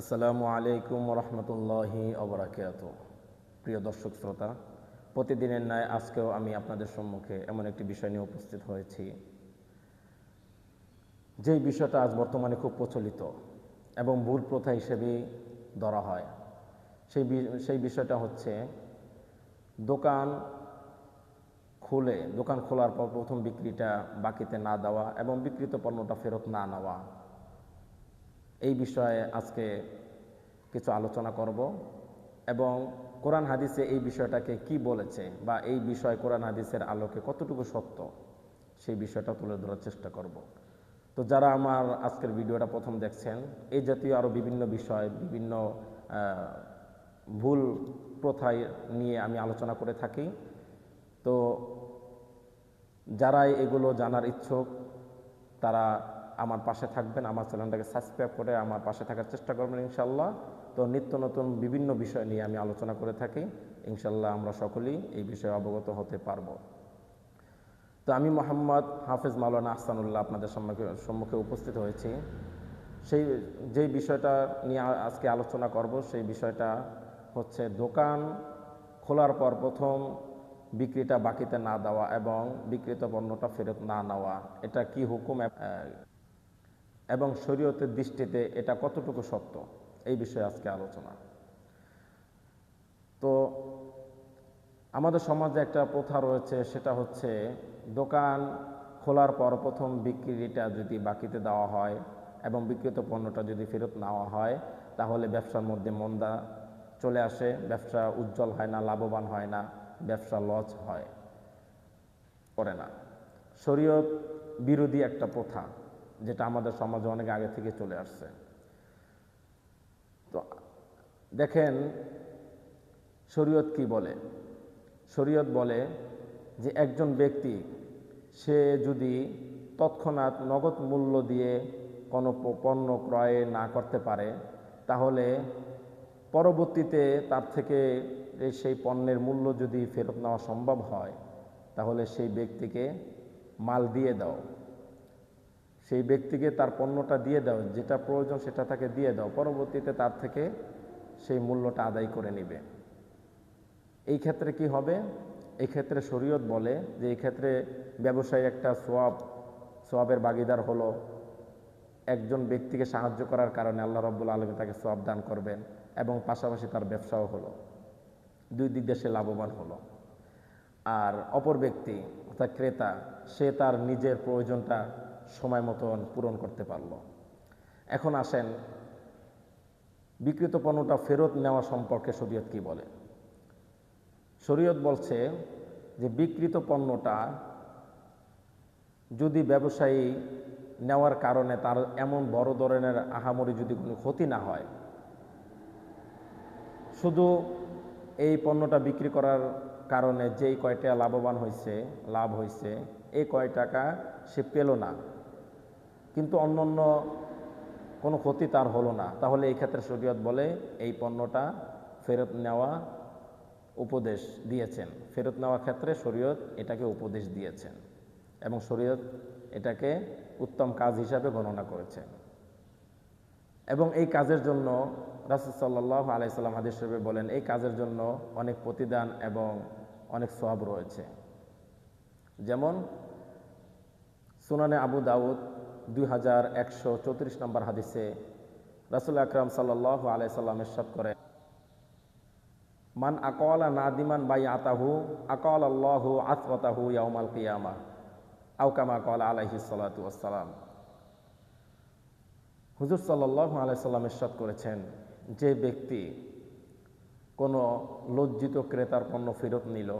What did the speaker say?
আসসালামু আলাইকুম রহমতুল্লাহি অবরাকাত প্রিয় দর্শক শ্রোতা, প্রতিদিনের ন্যায় আজকেও আমি আপনাদের সম্মুখে এমন একটি বিষয় নিয়ে উপস্থিত হয়েছি। যেই বিষয়টা আজ বর্তমানে খুব প্রচলিত এবং ভুল প্রথা হিসেবেই ধরা হয়, সেই সেই বিষয়টা হচ্ছে দোকান খুলে, দোকান খোলার পর প্রথম বিক্রিটা বাকিতে না দেওয়া এবং বিক্রিত পণ্যটা ফেরত না নেওয়া। এই বিষয়ে আজকে কিছু আলোচনা করব এবং কোরআন হাদিসে এই বিষয়টাকে কি বলেছে বা এই বিষয় কোরআন হাদিসের আলোকে কতটুকু সত্য, সেই বিষয়টা তুলে ধরার চেষ্টা করব। তো যারা আমার আজকের ভিডিওটা প্রথম দেখছেন এই জাতীয় আরও বিভিন্ন বিষয়, বিভিন্ন ভুল প্রথায় নিয়ে আমি আলোচনা করে থাকি। তো যারাই এগুলো জানার ইচ্ছুক, তারা আমার পাশে থাকবেন, আমার চ্যানেলটাকে সাবস্ক্রাইব করে আমার পাশে থাকার চেষ্টা করবেন ইনশাল্লাহ তো নিত্য নতুন বিভিন্ন বিষয় নিয়ে আমি আলোচনা করে থাকি ইনশাল্লাহ আমরা সকলেই এই বিষয়ে অবগত হতে পারব। তো আমি মোহাম্মদ হাফেজ মাওলানা আহসানুল্লাহ আপনাদের সম্মুখে সম্মুখে উপস্থিত হয়েছি। সেই, যেই বিষয়টা নিয়ে আজকে আলোচনা করব, সেই বিষয়টা হচ্ছে দোকান খোলার পর প্রথম বিক্রিটা বাকিতে না দেওয়া এবং বিক্রিত পণ্যটা ফেরত না নেওয়া। এটা কি হুকুম? এবং শরীয়তের দৃষ্টিতে এটা কতটুকু সত্য? এই বিষয়ে আজকে আলোচনা। তো আমাদের সমাজে একটা প্রথা রয়েছে, সেটা হচ্ছে দোকান খোলার পর প্রথম বিক্রিটা যদি বাকিতে দেওয়া হয় এবং বিক্রিত পণ্যটা যদি ফেরত নেওয়া হয়, তাহলে ব্যবসার মধ্যে মন্দা চলে আসে, ব্যবসা উজ্জ্বল হয় না, লাভবান হয় না, ব্যবসা লস হয় করে না। শরীয়ত বিরোধী একটা প্রথা। যেটা আমাদের সমাজে অনেক আগে থেকে চলে আসছে। তো দেখেন, শরীয়ত কি বলে? শরীয়ত বলে যে একজন ব্যক্তি, সে যদি তৎক্ষণাৎ নগদ মূল্য দিয়ে কোনো পণ্য ক্রয় না করতে পারে, তাহলে পরবর্তীতে তার থেকে সেই পণ্যের মূল্য যদি ফেরত নেওয়া সম্ভব হয়, তাহলে সেই ব্যক্তিকে মাল দিয়ে দাও। সেই ব্যক্তিকে তার পণ্যটা দিয়ে দাও, যেটা প্রয়োজন সেটা তাকে দিয়ে দাও, পরবর্তীতে তার থেকে সেই মূল্যটা আদায় করে নেবে। এই ক্ষেত্রে কি হবে? এই ক্ষেত্রে শরীয়ত বলে যে এই ক্ষেত্রে ব্যবসায়ী একটা সোয়াব, সোয়াবের ভাগিদার হলো একজন ব্যক্তিকে সাহায্য করার কারণে আল্লাহ রব্বুল আলমী তাকে সোয়াব দান করবেন এবং পাশাপাশি তার ব্যবসাও হলো। দুই দিক সে লাভবান হলো। আর অপর ব্যক্তি, অর্থাৎ ক্রেতা, সে তার নিজের প্রয়োজনটা সময় মতন পূরণ করতে পারল। এখন আসেন, বিকৃত পণ্যটা ফেরত নেওয়া সম্পর্কে শরীয়ত কি বলে? শরীয়ত বলছে যে বিকৃত পণ্যটা যদি ব্যবসায়ী নেওয়ার কারণে তার এমন বড় ধরনের আহামরি যদি কোনো ক্ষতি না হয়, শুধু এই পণ্যটা বিক্রি করার কারণে যেই কয়টা লাভবান হয়েছে লাভ হয়েছে এই কয় টাকা সে পেল না। কিন্তু অন্য অন্য কোনো ক্ষতি তার হলো না। তাহলে এই ক্ষেত্রে শরীয়ত বলে এই পণ্যটা ফেরত নেওয়া উপদেশ দিয়েছেন। ফেরত নেওয়ার ক্ষেত্রে শরীয়ত এটাকে উপদেশ দিয়েছেন এবং শরীয়ত এটাকে উত্তম কাজ হিসাবে গণনা করেছেন। এবং এই কাজের জন্য রাসুল সাল্লাহ আলাইসাল্লাম হাদিস বলেন, এই কাজের জন্য অনেক প্রতিদান এবং অনেক সব রয়েছে। যেমন সুনানে আবু দাউদ দুই হাজার একশো চৌত্রিশ নম্বর হাদিসে রাসুল আকরাম সাল্লাহ আলাইসাল্লাম এরশাদ করেন, মান আকওয়ালা নাদিমান বাই আতাহু আকওয়াল আল্লাহু আতওয়াতাহু ইয়াউমাল কিয়ামা আউকামা কল আলাইহি সালাতু হুজুর সাল্লাহ আলাইসাল্লাম ইরশাদ করেছেন, যে ব্যক্তি কোনো লজ্জিত ক্রেতার পণ্য ফেরত নিল